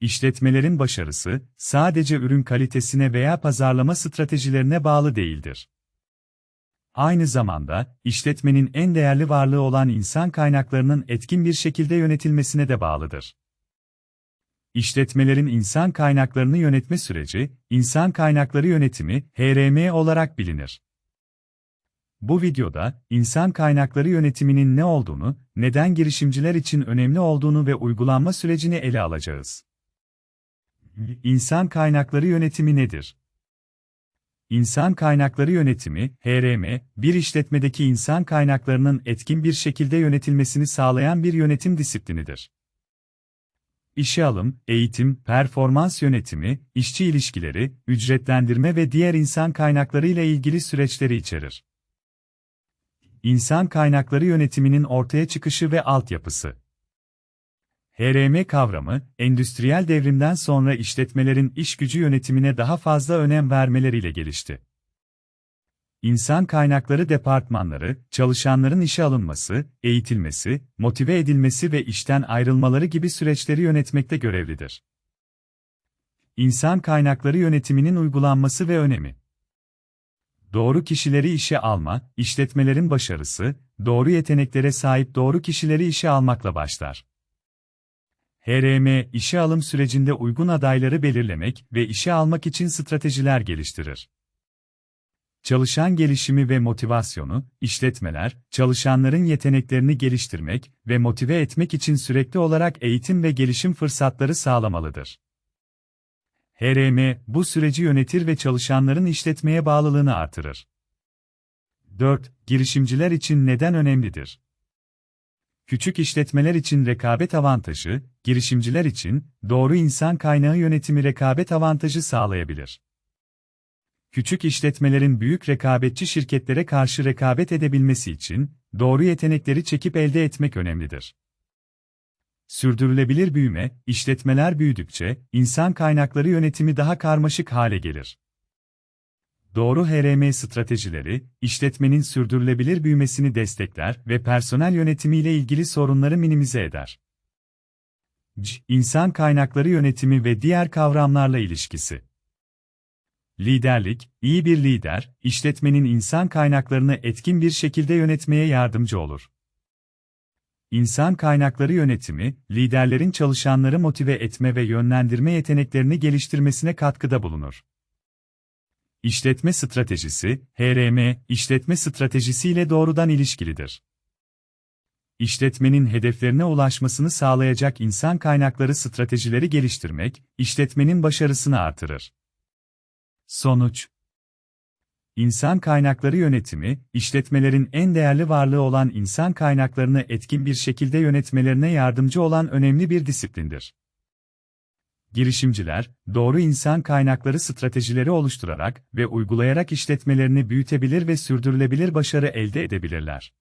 işletmelerin başarısı, sadece ürün kalitesine veya pazarlama stratejilerine bağlı değildir. Aynı zamanda, işletmenin en değerli varlığı olan insan kaynaklarının etkin bir şekilde yönetilmesine de bağlıdır. İşletmelerin insan kaynaklarını yönetme süreci, insan kaynakları yönetimi, HRM olarak bilinir. Bu videoda, insan kaynakları yönetiminin ne olduğunu, neden girişimciler için önemli olduğunu ve uygulanma sürecini ele alacağız. İnsan kaynakları yönetimi nedir? İnsan kaynakları yönetimi, HRM, bir işletmedeki insan kaynaklarının etkin bir şekilde yönetilmesini sağlayan bir yönetim disiplinidir. İşe alım, eğitim, performans yönetimi, işçi ilişkileri, ücretlendirme ve diğer insan kaynakları ile ilgili süreçleri içerir. İnsan kaynakları yönetiminin ortaya çıkışı ve altyapısı. HRM kavramı, endüstriyel devrimden sonra işletmelerin iş gücü yönetimine daha fazla önem vermeleriyle gelişti. İnsan kaynakları departmanları, çalışanların işe alınması, eğitilmesi, motive edilmesi ve işten ayrılmaları gibi süreçleri yönetmekte görevlidir. İnsan kaynakları yönetiminin uygulanması ve önemi. Doğru kişileri işe alma, işletmelerin başarısı, doğru yeteneklere sahip doğru kişileri işe almakla başlar. HRM, işe alım sürecinde uygun adayları belirlemek ve işe almak için stratejiler geliştirir. Çalışan gelişimi ve motivasyonu, işletmeler, çalışanların yeteneklerini geliştirmek ve motive etmek için sürekli olarak eğitim ve gelişim fırsatları sağlamalıdır. HRM, bu süreci yönetir ve çalışanların işletmeye bağlılığını artırır. 4. Girişimciler için neden önemlidir? Küçük işletmeler için rekabet avantajı, girişimciler için doğru insan kaynağı yönetimi rekabet avantajı sağlayabilir. Küçük işletmelerin büyük rekabetçi şirketlere karşı rekabet edebilmesi için doğru yetenekleri çekip elde etmek önemlidir. Sürdürülebilir büyüme, işletmeler büyüdükçe insan kaynakları yönetimi daha karmaşık hale gelir. Doğru HRM stratejileri, işletmenin sürdürülebilir büyümesini destekler ve personel yönetimiyle ilgili sorunları minimize eder. C. İnsan kaynakları yönetimi ve diğer kavramlarla ilişkisi. Liderlik, iyi bir lider, işletmenin insan kaynaklarını etkin bir şekilde yönetmeye yardımcı olur. İnsan kaynakları yönetimi, liderlerin çalışanları motive etme ve yönlendirme yeteneklerini geliştirmesine katkıda bulunur. İşletme stratejisi, HRM, işletme stratejisiyle doğrudan ilişkilidir. İşletmenin hedeflerine ulaşmasını sağlayacak insan kaynakları stratejileri geliştirmek, işletmenin başarısını artırır. Sonuç İnsan kaynakları yönetimi, işletmelerin en değerli varlığı olan insan kaynaklarını etkin bir şekilde yönetmelerine yardımcı olan önemli bir disiplindir. Girişimciler, doğru insan kaynakları stratejileri oluşturarak ve uygulayarak işletmelerini büyütebilir ve sürdürülebilir başarı elde edebilirler.